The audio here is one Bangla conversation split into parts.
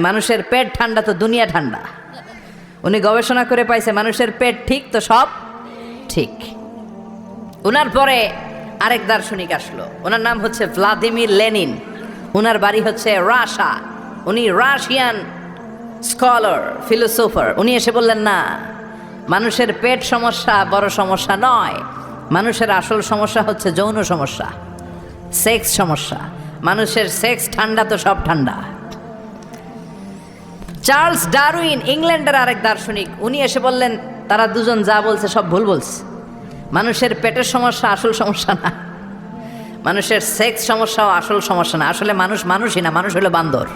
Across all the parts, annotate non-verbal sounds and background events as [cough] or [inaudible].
মানুষের পেট ঠান্ডা তো দুনিয়া ঠান্ডা। উনি গবেষণা করে পাইছে মানুষের পেট ঠিক তো সব ঠিক। উনার পরে আরেক দার্শনিক আসলো। ওনার নাম হচ্ছে ভ্লাদিমির লেনিন। উনার বাড়ি হচ্ছে রাশা। উনি রাশিয়ান স্কলার, ফিলোসোফার। উনি এসে বললেন, না, মানুষের পেট সমস্যা বড় সমস্যা নয়। মানুষের আসল সমস্যা হচ্ছে যৌন সমস্যা, সেক্স সমস্যা। মানুষের সেক্স ঠান্ডা তো সব ঠান্ডা। চার্লস ডারউইন ইংল্যান্ডের আরেক দার্শনিক। উনি এসে বললেন, তারা দুজন যা বলছে সব ভুল বলছে। মানুষের পেটের সমস্যা আসল সমস্যা না। মানুষের সেক্স সমস্যাও আসল সমস্যা না। আসলে মানুষ মানুষই না, মানুষ হলো বান্দর।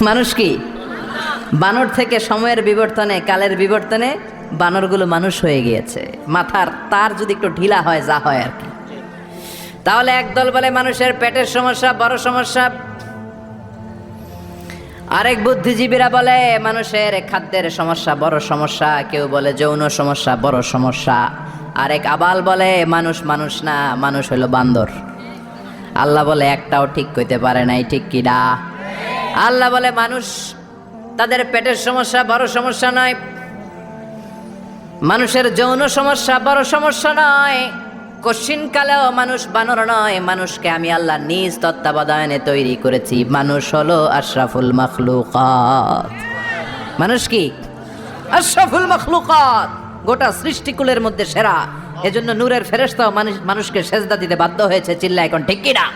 মানুষ কি? বানর থেকে সময়ের বিবর্তনে, কালের বিবর্তনে বানরগুলো মানুষ হয়ে গিয়েছে। মাথার তার যদি একটু ঢিলা হয়, যা হয় আর কি। তাহলে একদল বলে, মানুষের পেটের সমস্যা, বড় সমস্যা আরেক বুদ্ধিজীবীরা বলে, মানুষের খাদ্যের সমস্যা বড় সমস্যা, কেউ বলে যৌন সমস্যা বড় সমস্যা। আরেক আবাল বলে, মানুষ মানুষ না, মানুষ হলো বান্দর। আল্লাহ বলে, একটাও ঠিক কইতে পারে নাই, ঠিক কিনা আল্লাহ বলে, মানুষ তাদের পেটের সমস্যা বড় সমস্যা নয়, মানুষের যৌন সমস্যা বড় সমস্যা নয়। কশিন কালেও মানুষ বানর নয়। মানুষকে আমি আল্লাহ নিজ তত্ত্বাবধানে তৈরি করেছি। মানুষ হলো আশরাফুল মখলুকাত। মানুষ কি? আশরাফুল মখলুকাত। গোটা সৃষ্টিকুলের মধ্যে সেরা। এজন্য নূরের ফেরেশতাও মানুষ মানুষকে সেজদা দিতে বাধ্য হয়েছে। চিল্লা এখন ঠিক কিনা?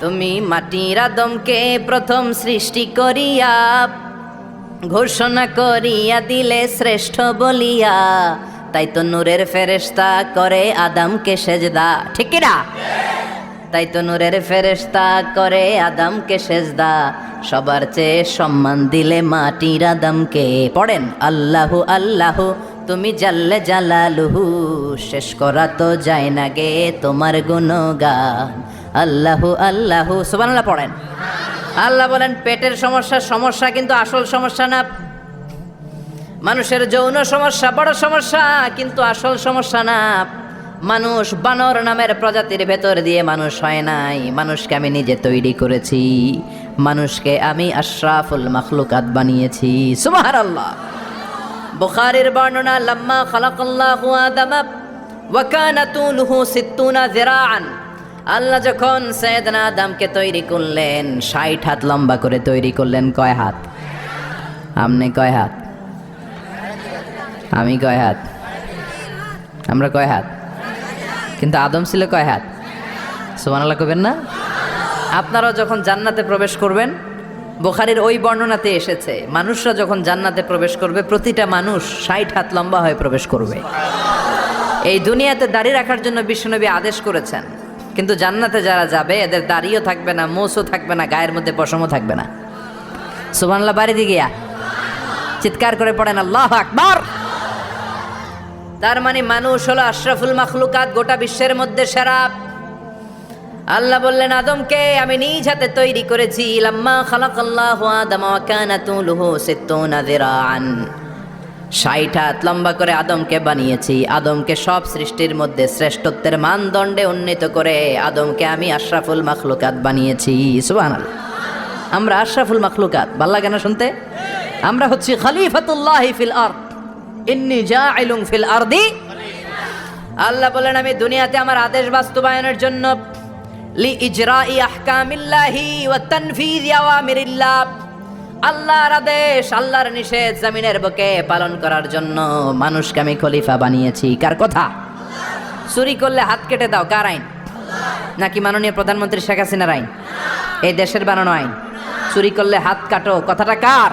তুমি মাটির আদমকে প্রথম সৃষ্টি করিয়া, ঘোষণা করিয়া দিলে শ্রেষ্ঠ বলিয়া তাই তো নূরের ফেরেশতা করে আদামকে সেজদা। ঠিক না তাই তো নূরের ফেরেশতা করে আদামকে সেজদা। সবার চেয়ে সম্মান দিলে মাটির আদমকে। পড়েন, আল্লাহু আল্লাহু, তুমি জাল্লে জালালুহু, শেষ করা তো যায় না গে তোমার গুণগান। আল্লাহু আল্লাহু, সুবহানাল্লাহ পড়েন। আল্লাহ বলেন, পেটের সমস্যা সমস্যা কিন্তু আসল সমস্যা না মানুষের যৌন সমস্যা বড় সমস্যা, কিন্তু আসল সমস্যা না। মানুষ বানর নামের প্রজাতির ভেতর দিয়ে মানুষ হয় নাই। মানুষকে আমি নিজে তৈরি করেছি। মানুষকে আমি আশরাফুল মখলুকাত বানিয়েছি। সুমার আল্লাহ বুখারির বর্ণনা, লাম্মা খালাকাল্লাহু আদামা ওয়া কানা তুলুহু সিত্তুনা যিরাআন। আল্লাহ যখন সৈয়দনা আদমকে তৈরি করলেন, ষাট হাত লম্বা করে তৈরি করলেন। কয় হাত? আমনে কয় হাত? আমি কয় হাত? আমরা কয় হাত? কিন্তু আদম ছিল কয় হাত? সুবহানাল্লাহ কবেন না? আপনারাও যখন জান্নাতে প্রবেশ করবেন, বোখারির ওই বর্ণনাতে এসেছে, মানুষরা যখন জান্নাতে প্রবেশ করবে, প্রতিটা মানুষ ষাট হাত লম্বা হয়ে প্রবেশ করবে। এই দুনিয়াতে দাঁড়িয়ে রাখার জন্য বিশ্বনবী আদেশ করেছেন, কিন্তু জান্নাতে যারা যাবে, এদের দাড়িও থাকবে না মোসও থাকবে না, গায়ের মধ্যে পশমও থাকবে না। সুবহানাল্লাহ, বাড়ি দিয়ে গিয়া চিৎকার করে পড়েন, আল্লাহ আকবার! তার মানে মানুষ হলো আশরাফুল মখলুকাত গোটা বিশ্বের মধ্যে সেরা। আল্লাহ বললেন, আদমকে আমি নিজ হাতে তৈরি করেছি। লাম্মা খালাকাল্লাহু আদম ওয়া কানা তুলুহু সিত্তুনা যিরাআন। ষাট হাত লম্বা করে আদমকে বানিয়েছি। আদমকে সব সৃষ্টির মধ্যে শ্রেষ্ঠত্বের মানদণ্ডে উন্নীত করে আদমকে আমি আশরাফুল মখলুকাত বানিয়েছি। সুবহানাল্লাহ। আমরা আশরাফুল মখলুকাত, ভালো লাগে না শুনতে? আমরা হচ্ছি খলিফাতুল্লাহ ফিল আরদ। ইন্নি জাইলুম ফিল আরদি। আল্লাহ বলেন, আমি দুনিয়াতে আমার আদেশ বাস্তবায়নের জন্য লি ইজরাই আহকামিল্লাহি ওয়া তানফিজ আওয়ামিরিল্লাহ আল্লাহর আদেশ, আল্লাহর নিষেধ জমিনের বুকে পালন করার জন্য মানুষকে আমি খলিফা বানিয়েছি। কার কথা? চুরি করলে হাত কেটে দাও, কার আইন? নাকি মাননীয় প্রধানমন্ত্রী শেখ হাসিনার আইন? এই দেশের বানানো আইন। চুরি করলে হাত কাটো, কথাটা কার?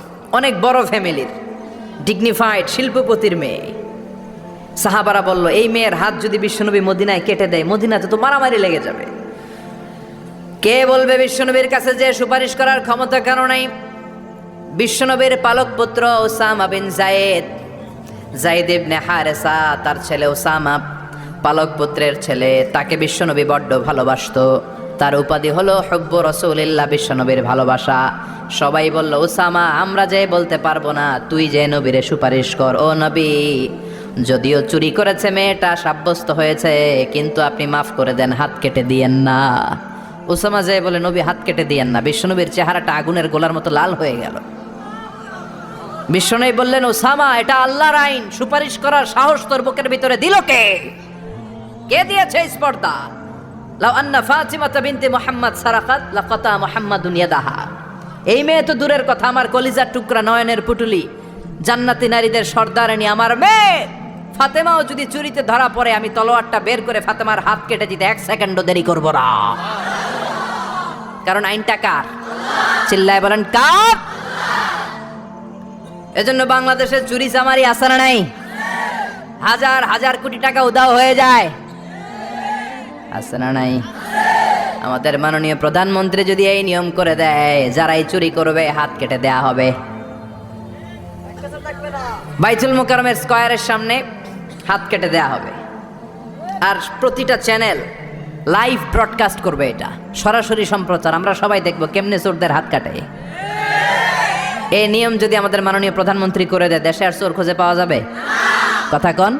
অনেক বড় ফ্যামিলির ডিগনিফাইড শিল্পপতির মেয়ে। সাহাবারা বলল, এই মেয়ের হাত যদি বিশ্বনবী মদিনায় কেটে দেয়, মদিনাতে তো মারামারি লেগে যাবে। কে বলবে বিশ্বনবীর কাছে যে সুপারিশ করার ক্ষমতা কেন নাই? বিশ্বনবীর পালক পুত্র Osama bin Zayed Zaid ibn Haritha, তার ছেলে ওসামা পালক পুত্রের ছেলে, তাকে বিশ্বনবী বড্ড ভালোবাসতো। তার উপাধি হলো হব্ব রসুলিল্লাহ বিশ্বনবীর ভালোবাসা। সবাই বলল, ওসামা, আমরা যে বলতে পারব না, তুই যে নবীরে সুপারিশ কর, ও নবী। যদিও চুরি করেছে মেয়েটা, সাব্যস্ত হয়েছে, কিন্তু আপনি মাফ করে দেন, হাত কেটে দিয়েন না। ওসামা যে বলে, নবী, হাত কেটে দিয়েন না। বিশ্বনবীর চেহারাটা আগুনের গোলার মতো লাল হয়ে গেল। বিশ্বনবী বললেন, ওসামা, এটা আল্লাহর আইন। সুপারিশ করার সাহস তোর বুকের ভিতরে দিল কে? কে দিয়েছে স্পর্ধা? লাউ আন্না ফাতিমাতা বিনতে মুহাম্মদ সারাকাত, লাকাতা মুহাম্মাদুন ইয়াদাহা। এই মেয়ে তো দূরের কথা, আমার কলিজার টুকরা নয়নের পুটুলি। জান্নাতি নারীদের সর্দারানি আমার মেয়ে। ফাতেমাও যদি চুরিতে ধরা পড়ে, আমি তলোয়ারটা বের করে ফাতেমার হাত কেটে দিতে এক সেকেন্ডও দেরি করব না। কারণ আইনটা কার? চিল্লায় বলেন, কার? এজন্য বাংলাদেশে চুরি চামারি আসার নাই? হাজার হাজার কোটি টাকা উদাও হয়ে যায়। আছে না নাই? আমাদের মাননীয় প্রধানমন্ত্রী যদি এই নিয়ম করে দেয়, যারাই চুরি করবে, হাত কেটে দেয়া হবে। বাইতুল মোকারমের স্কয়ারের সামনে হাত কেটে দেয়া হবে। আর প্রতিটা চ্যানেল লাইভ ব্রডকাস্ট করবে এটা। সরাসরি সম্প্রচার, আমরা সবাই দেখব কেমনে চোরদের হাত কাটে। এই নিয়ম যদি আমাদের মাননীয় প্রধানমন্ত্রী করে দেয়, দেশে আর চোর খুঁজে পাওয়া যাবে? কথা কন।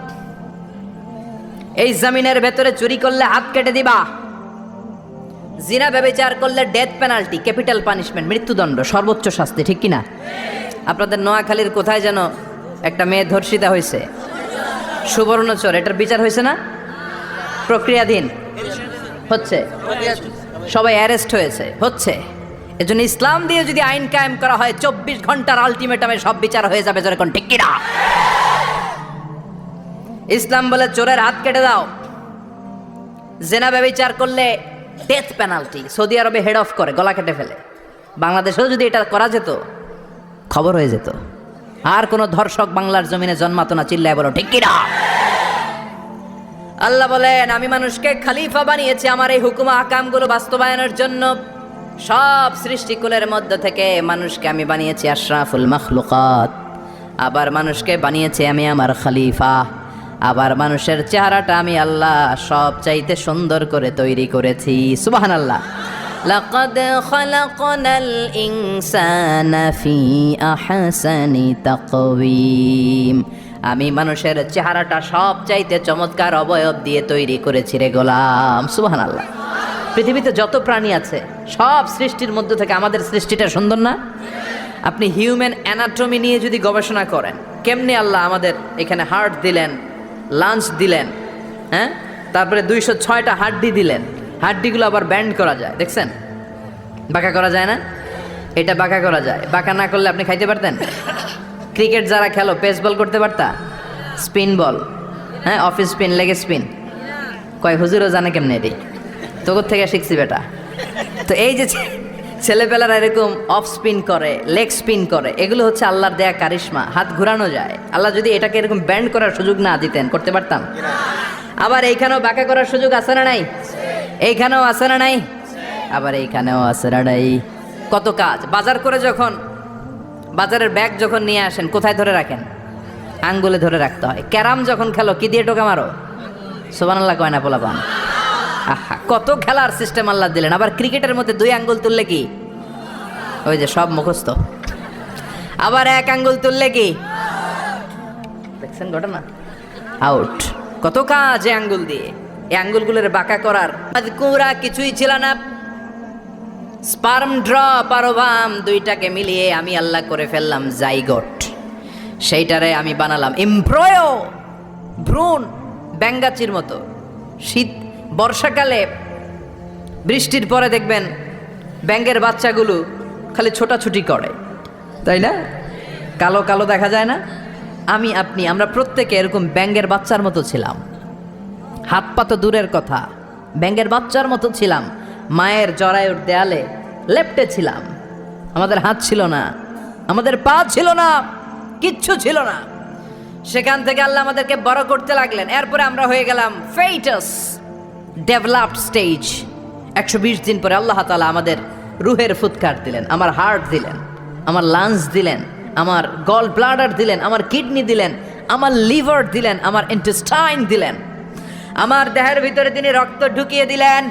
এই জমিনের ভেতরে চুরি করলে হাত কেটে দিবা। জিনা ব্যবচার করলে ডেথ পেনাল্টি ক্যাপিটাল পানিশমেন্ট মৃত্যুদণ্ড, সর্বোচ্চ শাস্তি, ঠিক কিনা? আপনাদের নোয়াখালীর কোথায় যেন একটা মেয়ে ধর্ষিতা হয়েছে? সুবর্ণচর, এটার বিচার হয়েছে না? প্রক্রিয়াধীন? হচ্ছে। সবাই অ্যারেস্ট হয়েছে। হচ্ছে। এজন্য ইসলাম দিয়ে যদি আইন কায়েম করা হয়, চব্বিশ ঘণ্টার আলটিমেটামে সব বিচার হয়ে যাবে যেরকম ঠিক কিনা? ইসলাম বলে চোরের হাত কেটে দাও। জেনা ব্যবচার করলে ডেথ পেনাল্টি সৌদি আরবে হেড অফ করে, গলা কেটে ফেলে। বাংলাদেশেও যদি এটা করা যেত, খবর হয়ে যেত। আর কোনো ধর্ষক বাংলার জমিনে জন্মাতো না, চিল্লায় বলো, ঠিক কিনা? আল্লাহ বলেন, আমি মানুষকে খালিফা বানিয়েছি, আমার এই হুকুমা আকামগুলো বাস্তবায়নের জন্য। সব সৃষ্টিকুলের মধ্য থেকে মানুষকে আমি বানিয়েছি আশরাফুল মখলুকাত। আবার মানুষকে বানিয়েছি আমি আমার খলিফা। আবার মানুষের চেহারাটা আমি আল্লাহ সব চাইতে সুন্দর করে তৈরি করেছি সুবাহান আল্লাহ لقد خلقنا الإنسان في أحسن تقويم আমি মানুষের চেহারাটা সব চাইতে চমৎকার অবয়ব দিয়ে তৈরি করেছি রে গোলাম সুবাহান আল্লাহ পৃথিবীতে যত প্রাণী আছে সব সৃষ্টির মধ্য থেকে আমাদের সৃষ্টিটা সুন্দর না আপনি হিউম্যান অ্যানাটমি নিয়ে যদি গবেষণা করেন কেমনে আল্লাহ আমাদের এখানে হার্ট দিলেন লাঞ্চ দিলেন হ্যাঁ? তারপরে দুইশো ছয়টা হাড্ডি দিলেন। হাড্ডিগুলো আবার ব্যান্ড করা যায়, দেখছেন? বাঁকা করা যায় না? এটা বাঁকা করা যায়। বাঁকা না করলে আপনি খাইতে পারতেন? ক্রিকেট যারা খেলো, পেস বল করতে পারতা? স্পিন বল হ্যাঁ? অফিস স্পিন, লেগে স্পিন। কয়, হুজুরও জানে কেমনে এটি? তোর থেকে শিখছি বেটা। তো এই যে ছেলেপেলারা এরকম অফ স্পিন করে লেগ স্পিন করে, এগুলো হচ্ছে আল্লাহর দেয়া কারিশমা, হাত ঘুরানো যায়। আল্লাহ যদি এটাকে এরকম ব্যান্ড করার সুযোগ না দিতেন, করতে পারতাম? আবার এইখানেও বাঁকা করার সুযোগ আছে না নাই? এইখানেও আছে না নাই? আবার এইখানেও আছে না নাই। কত কাজ। বাজার করে যখন, বাজারের ব্যাগ যখন নিয়ে আসেন, কোথায় ধরে রাখেন? আঙ্গুলে ধরে রাখতে হয়। ক্যারাম যখন খেলো, কি দিয়ে টোকা মারো? সোবান আল্লাহ কয় না পোলাপান? [laughs] কত খেলার সিস্টেম আল্লাহ দিলেন। আবার ক্রিকেটের মধ্যে দুই আঙ্গুল তুললে কি? ওই যে সব মুখস্থ। আবার এক আঙ্গুল তুললে কি? দেখছেন ঘটনা? আউট কত কাজ আঙ্গুল দিয়ে। এই আঙ্গুলগুলোর বাঁকা করার। কুমড়া কিছুই ছিল না। স্পার্ম ড্রপ আর ওভাম দুইটাকে মিলিয়ে আমি আল্লাহ করে ফেললাম জাইগট। সেইটারে আমি বানালাম। এমব্রয় ভ্রূণ! ব্যাঙ্গাচির মতো। শীত বর্ষাকালে বৃষ্টির পরে দেখবেন ব্যাঙের বাচ্চাগুলো খালি ছোটাছুটি করে, তাই না? কালো কালো দেখা যায় না? আমি, আপনি, আমরা প্রত্যেকে এরকম ব্যাঙের বাচ্চার মতো ছিলাম। হাত পা তো দূরের কথা। ব্যাঙের বাচ্চার মতো ছিলাম। মায়ের জরায়ুর দেয়ালে লেপটে ছিলাম। আমাদের হাত ছিল না। আমাদের পা ছিল না। কিচ্ছু ছিল না। সেখান থেকে আল্লাহ আমাদেরকে বড় করতে লাগলেন। এরপরে আমরা হয়ে গেলাম ফেইটাস। Developed stage. একশো বিশ দিন পরে আল্লাহ তালা আমাদের রুহের ফুৎকার দিলেন, আমার হার্ট দিলেন, আমার লাংস দিলেন, আমার গল ব্লাডার দিলেন, আমার কিডনি দিলেন, আমার লিভার দিলেন, আমার ইন্টেস্টাইন দিলেন। আমার দেহের ভিতরে তিনি রক্ত ঢুকিয়ে দিলেন।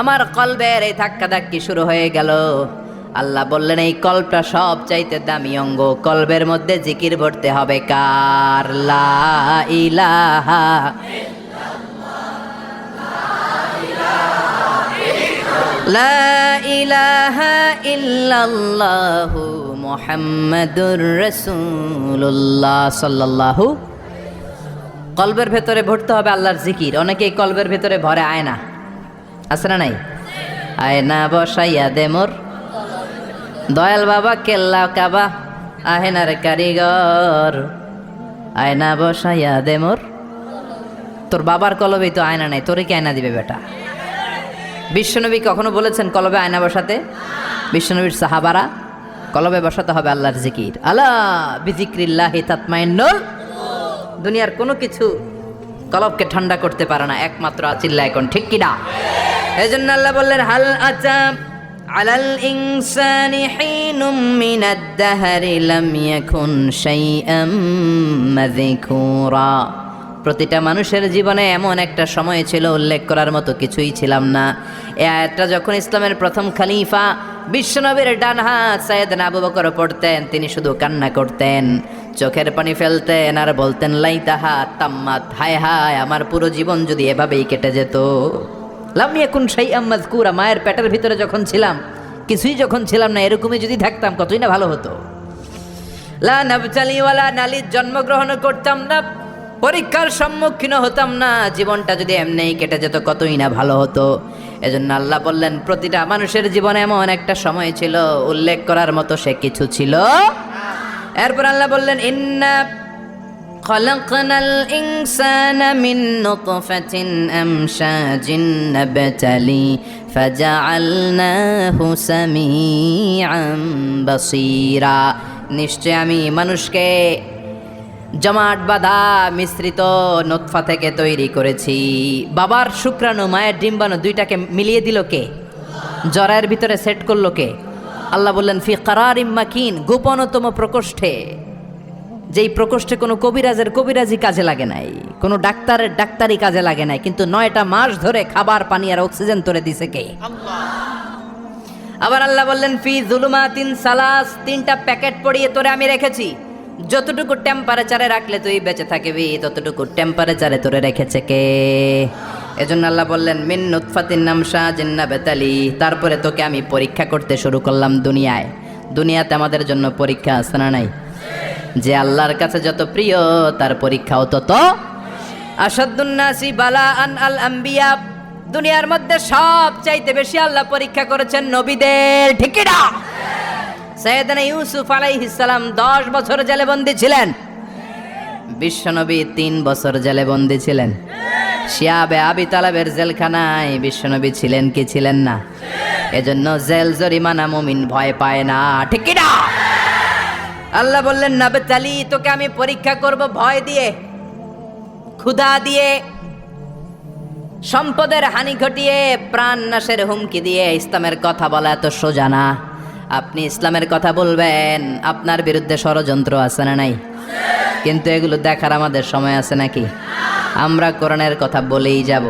আমার কলবের এই ধাক্কা ধাক্কি শুরু হয়ে গেল। আল্লাহ বললেন, এই কল্পটা সব চাইতে দামি অঙ্গ। কলবের মধ্যে জিকির ভরতে হবে কার? লা ইলাহা কলবের ভেতরে ভরতে হবে আল্লাহর জিকির। অনেকেই কলবের ভেতরে ভরে আয়না। আছে না নাই? আয়না বসাইয়া দে মোর। দয়াল বাবা, কেল্লা কাবা, আহেনার কারিগর। আয়না বসাইয়া দে মোর। তোর বাবার কলবেই তো আয়না নাই, তোরে কি আয়না দিবে বেটা? বিশ্বনবী কখনো বলেছেন, কলবে আয়না বসাতে বিশ্বনবীর সাহাবারা, কলবে বসাতে হবে আল্লাহর জিকির আল্লাহ বিজিক্রিল্লাহি দুনিয়ার কোনো কিছু কলবকে ঠান্ডা করতে পারে না, একমাত্র আচিল্লা এখন, ঠিক কিনা? এই জন্য আল্লাহ বললেন, হাল আচা আলাল ইনসানি হিনুম মিনাদ দাহরি লাম ইয়াকুন শাইআম মাযকুরা প্রতিটা মানুষের জীবনে এমন একটা সময় ছিল, উল্লেখ করার মতো কিছুই ছিলাম না। এ আয়াতটা যখন ইসলামের প্রথম খালিফা বিশ্বনবীর ডান হাত সাইয়েদ আবু বকর পড়তেন, তিনি শুধু কান্না করতেন, চোখের পানি ফেলতেন আর বলতেন লাইতাহা তাম্মাত, হায় হায়, আমার পুরো জীবন যদি এভাবেই কেটে যেত। লাম এখন সেই আম্মাদ কুরা মায়ের পেটের ভিতরে যখন ছিলাম, কিছুই যখন ছিলাম না, এরকমই যদি থাকতাম, কতই না ভালো হতো। লা নাবচালিওয়ালা নালির জন্মগ্রহণ করতাম না পরীক্ষার সম্মুখীন হতাম না জীবনটা যদি এমনিই কেটে যেত কতই না ভালো হতো এজন্য আল্লাহ বললেন প্রতিটা মানুষের জীবনে এমন একটা সময় ছিল উল্লেখ করার মতো সে কিছু ছিল এরপর আল্লাহ বললেন ইন্না خلقنا الإنسان من نطفة أمشاج نبتلي فجعلناه سميعا بصيرا নিশ্চয় আমি মানুষকে জমাট বাঁধা মিশ্রিত নোৎফা থেকে তৈরি করেছি। বাবার শুক্রাণু মায়ের ডিম্বাণু দুইটাকে মিলিয়ে দিল কে? জরায়ের ভিতরে সেট করল কে? আল্লাহ বললেন, ফি কারার ইম্মাকিন গোপনতম প্রকোষ্ঠে। যেই প্রকোষ্ঠে কোনো কবিরাজের কবিরাজি কাজে লাগে নাই, কোনো ডাক্তারের ডাক্তারি কাজে লাগে নাই, কিন্তু নয়টা মাস ধরে খাবার, পানি আর অক্সিজেন তোরে দিছে কে? আবার আল্লাহ বললেন, ফি জুলুমা তিন সালাস, তিনটা প্যাকেট পড়িয়ে তোরে আমি রেখেছি। যতটুকু টেম্পারেচারে রাখলে তুই বেঁচে থাকবি, ততটুকু টেম্পারেচারে তোরে রেখেছে কে? এজন্য আল্লাহ বললেন, মিন নাম শাহ জিন্না বেতালি। তারপরে তোকে আমি পরীক্ষা করতে শুরু করলাম দুনিয়ায়। দুনিয়াতে আমাদের জন্য পরীক্ষা আছে না নাই? যে আল্লাহর কাছে যত প্রিয়, তার পরীক্ষাও তত আসাদুন্নাসি বালা আন আল আম্বিয়া। দুনিয়ার মধ্যে সব চাইতে বেশি আল্লাহ পরীক্ষা করেছেন নবীদের ঠিকিরা সৈয়দনা ইউসুফ আলাইহিস সালাম দশ বছর জেলে বন্দী ছিলেন। বিশ্বনবী তিন বছর জেলে বন্দী ছিলেন। শিয়াবে আবি তালাবের জেলখানায় বিশ্বনবী ছিলেন কি ছিলেন না? এজন্য জেল জরিমানা মুমিন ভয় পায় না, ঠিক না আল্লাহ বললেন না বেতালি তোকে আমি পরীক্ষা করব ভয় দিয়ে, ক্ষুধা দিয়ে, সম্পদের হানি ঘটিয়ে প্রাণ নাশের হুমকি দিয়ে, ইসলামের কথা বলা এত সোজা না। আপনি ইসলামের কথা বলবেন, আপনার বিরুদ্ধে ষড়যন্ত্র আছে না নাই? কিন্তু এগুলো দেখার আমাদের সময় আছে নাকি? আমরা কোরআনের কথা বলেই যাব।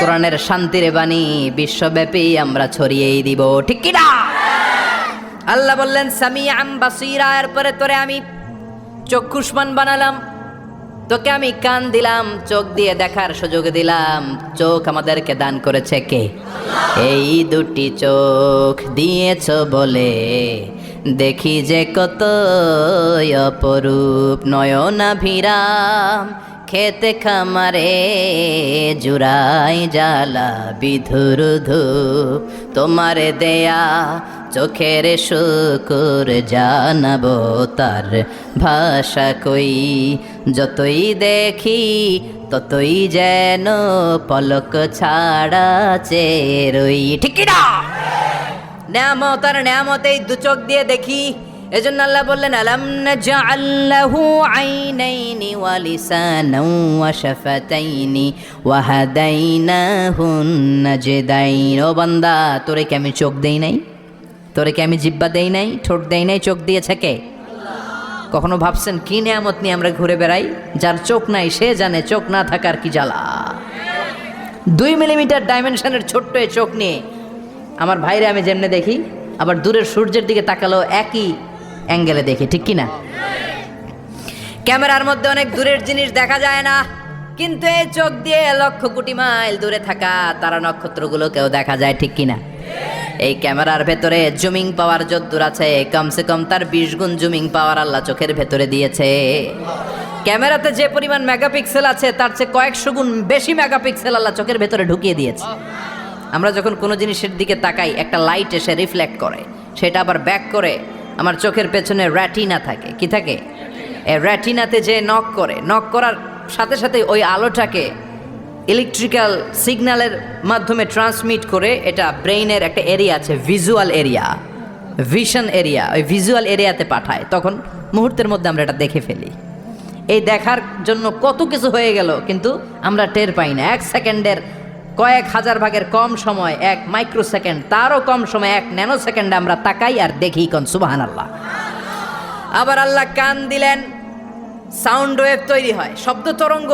কোরআনের শান্তির বাণী বিশ্বব্যাপী আমরা ছড়িয়েই দিব, ঠিক কিনা আল্লাহ বললেন সামি আম বাসিরা, এরপরে তোরে আমি চক্ষুষ্মান বানালাম। তোকে আমি কান দিলাম, চোখ দিয়ে দেখার সুযোগ দিলাম। চোখ আমাদেরকে দান করেছে কে? এই দুটি চোখ দিয়েছ বলে দেখি যে কত অপরূপ নয়না ভিরাম খেতে খামারে জুড়াই জ্বালা বিধুর ধূপ। তোমার দেয়া চোখের শুকুর জানাব তার ভাষা কই? যতই দেখি, ততই যেন পলক ছাড়া চেরই ঠিক কি না নেয়ামত আর নেয়ামতেই দু চোখ দিয়ে দেখি। এজন্য আল্লাহ বললেন, আলাম নাজআল্লাহু আইনাইনি ওয়া লিসানাও ওয়া শাফাতাইনি ওয়া হাদাইনাহু নাজদাইন। ও বান্দা, তোরে কি আমি চোখ দেই নাই? তোরে কি আমি জিব্বা দেই নাই? ঠোঁট দেই নাই? চোখ দিয়েছে কে? কখনো ভাবছেন, কি নেয়ামত নিয়ে আমরা ঘুরে বেড়াই? যার চোখ নাই, সে জানে চোখ না থাকার কি জ্বালা? দুই মিলিমিটার ডাইমেনশনের ছোট্ট এই চোখ নিয়ে আমার ভাইরে আমি যেমনে দেখি, আবার দূরের সূর্যের দিকে তাকালেও একই অ্যাঙ্গেলে দেখি, ঠিক কি না ক্যামেরার মধ্যে অনেক দূরের জিনিস দেখা যায় না, কিন্তু এই চোখ দিয়ে লক্ষ কোটি মাইল দূরে থাকা তারা নক্ষত্রগুলোকেও দেখা যায়, ঠিক কি না এই ক্যামেরার ভেতরে জুমিং পাওয়ার যদ্দূর আছে। কমসে কম তার বিশ গুণ জুমিং পাওয়ার আল্লাহ চোখের ভেতরে দিয়েছে। ক্যামেরাতে যে পরিমাণ মেগাপিক্সেল আছে, তার চেয়ে কয়েকশো গুণ বেশি মেগাপিক্সেল আল্লাহ চোখের ভেতরে ঢুকিয়ে দিয়েছে। আমরা যখন কোনো জিনিসের দিকে তাকাই, একটা লাইট এসে রিফ্লেক্ট করে। সেটা আবার ব্যাক করে। আমার চোখের পেছনে র্যাটিনা থাকে। কি থাকে? র্যাটিনাতে যে নক করে নক করার সাথে সাথে ওই আলোটাকে ইলেকট্রিক্যাল সিগন্যালের মাধ্যমে ট্রান্সমিট করে এটা ব্রেইনের একটা এরিয়া আছে ভিজুয়াল এরিয়া ভিশন এরিয়া ওই ভিজুয়াল এরিয়াতে পাঠায়। তখন মুহূর্তের মধ্যে আমরা এটা দেখে ফেলি। এই দেখার জন্য কত কিছু হয়ে গেল, কিন্তু আমরা টের পাই না। এক সেকেন্ডের কয়েক হাজার ভাগের কম সময়, এক মাইক্রো সেকেন্ড তারও কম সময়, এক ন্যানো সেকেন্ডে আমরা তাকাই আর দেখি কন সুবাহান আল্লাহ আবার আল্লাহ কান দিলেন সাউন্ড ওয়েভ তৈরি হয়, শব্দ তরঙ্গ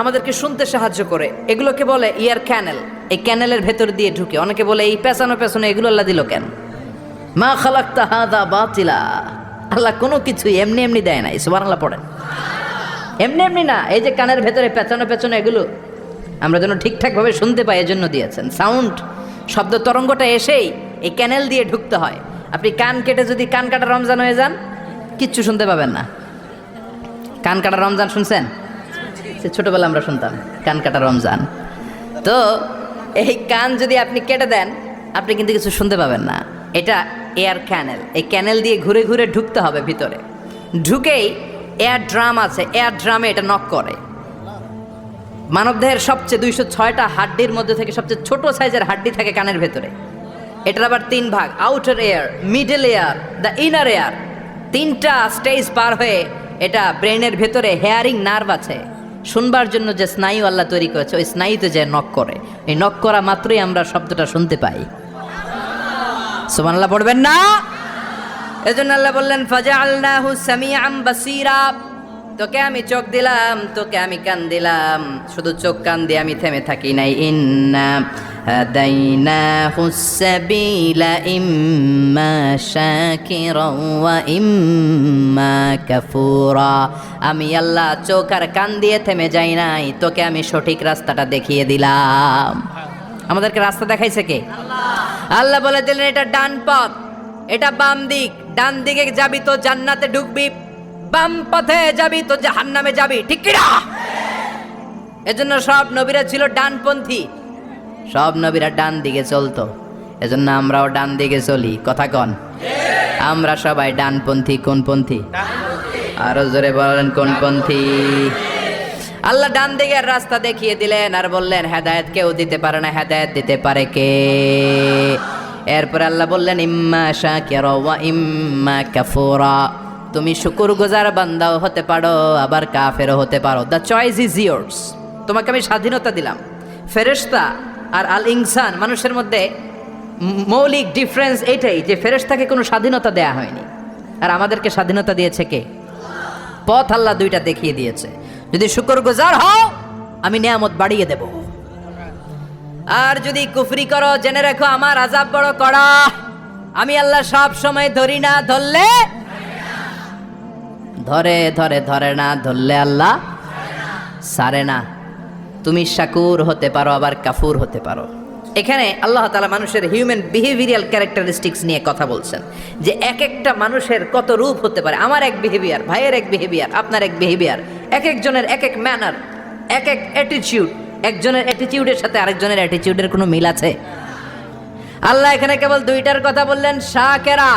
আমাদেরকে শুনতে সাহায্য করে। এগুলোকে বলে ইয়ার ক্যানেল এই ক্যানেলের ভেতর দিয়ে ঢুকে। অনেকে বলে, এই পেছানো, পেছনে, এগুলো আল্লাহ দিল কেন? মা খালাক্তা হাদা বাতিলা। আল্লাহ কোনো কিছুই এমনি এমনি দেয় নাই সুবান আল্লাহ পড়েন। এমনি এমনি না, এই যে কানের ভেতরে পেছনে পেছনে এগুলো আমরা যেন ঠিকঠাকভাবে শুনতে পাই, এজন্য দিয়েছেন। সাউন্ড, শব্দ তরঙ্গটা এসেই এই ক্যানেল দিয়ে ঢুকতে হয়। আপনি কান কেটে যদি কান কাটা রমজান হয়ে যান, কিচ্ছু শুনতে পাবেন না। কান কাটা রমজান শুনছেন? সে ছোটবেলা আমরা শুনতাম, কান কাটা রমজান। তো এই কান যদি আপনি কেটে দেন, আপনি কিন্তু কিছু শুনতে পাবেন না। এটা এয়ার ক্যানেল এই ক্যানেল দিয়ে ঘুরে ঘুরে ঢুকতে হবে ভিতরে। ঢুকেই এয়ার ড্রাম আছে এয়ার ড্রামে এটা নক করে। মানবদেহের সবচেয়ে দুইশো ছয়টা হাড্ডির মধ্যে থেকে সবচেয়ে ছোট সাইজের হাড্ডি থাকে কানের ভেতরে। এটার আবার তিন ভাগ outer ear middle ear the inner ear তিনটা স্টেজ পার হয়ে এটা ব্রেনের ভেতরে হেয়ারিং নার্ভ আছে। শুনবার জন্য যে স্নায়ু আল্লাহ তৈরি করেছে, ওই স্নায়ুতে যে নক করে, এই নক করা মাত্রই আমরা শব্দটা শুনতে পাই। সোমান্লা পড়বেন না? এজন্য আল্লাহ বললেন ফাজা আল্লাহ সামিয়াম বাসীরা। তোকে আমি চোখ দিলাম, তোকে আমি কান দিলাম। শুধু চোখ কান দিয়ে আমি থেমে থাকি নাই। ইন্না হাদাইনাহু সাবিলা ইম্মা শাকিরা ইম্মা কাফুরা। আমি আল্লাহ চোখ আর কান দিয়ে থেমে যাই নাই, তোকে আমি সঠিক রাস্তাটা দেখিয়ে দিলাম। আমাদেরকে রাস্তা দেখাইছে কে? আল্লাহ বলে দিলেন, এটা ডান পথ, এটা বাম দিক। ডান দিকে যাবি তো জান্নাতে ঢুকবি। বাম পথে যাবি তো জাহান্নামে যাবি, ঠিক কিনা এজন্য সব নবীরা ছিল ডানপন্থী। সব নবীরা ডান দিকে চলতো। এজন্য আমরাও ডান দিকে চলি, কথা কন। আমরা সবাই ডানপন্থী, কোনপন্থী? আরও জোরে বলেন, কোনপন্থী? আল্লাহ ডান দিকের রাস্তা দেখিয়ে দিলেন আর বললেন, হেদায়েত কেউ দিতে পারে না, হেদায়েত দিতে পারে কে? এরপর আল্লাহ বললেন, ইম্মা শাকির ওয়া ইম্মা কাফুরা। তুমি শুকুর গুজার বান্দাও হতে পারো, আবার কাফেরও হতে পারো। দ্য চয়েস ইজ ইয়ার্স তোমাকে আমি স্বাধীনতা দিলাম। ফেরেশতা আর আল ইনসান মানুষের মধ্যে মৌলিক ডিফারেন্স এটাই যে ফেরেশতাকে কোনো স্বাধীনতা দেয়া হয়নি। আর আমাদেরকে স্বাধীনতা দিয়েছে কে? পথ আল্লাহ দুইটা দেখিয়ে দিয়েছে। যদি শুকর গুজার হও, আমি নিয়ামত বাড়িয়ে দেব। আর যদি কুফরি করো, জেনে রাখো আমার আজাব বড় করা আমি আল্লাহ সব সময় ধরি না, ধরলে ধরে ধরে ধরে না, ধরলে আল্লাহ সারে না। তুমি শাকুর হতে পারো, আবার কাফুর হতে পারো। এখানে আল্লাহ তালা মানুষের হিউম্যান বিহেভিয়ারাল ক্যারেক্টারিস্টিক্স নিয়ে কথা বলছেন। যে এক একটা মানুষের কত রূপ হতে পারে। আমার এক বিহেভিয়ার ভাইয়ের এক বিহেভিয়ার আপনার এক বিহেভিয়ার এক একজনের এক এক ম্যানার এক এক অ্যাটিটিউড একজনের অ্যাটিটিউডের সাথে আরেকজনের অ্যাটিটিউডের কোনো মিল আছে? আল্লাহ এখানে কেবল দুইটার কথা বললেন, শাকেরা।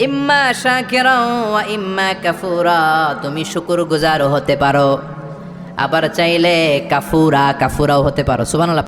ইম্মা ইম্মা কাফুরা, তুমি শুকুর গুজারও হতে পারো। আবার চাইলে কাফুরা, কাফুরাও হতে পারো। সুবহানাল্লাহ।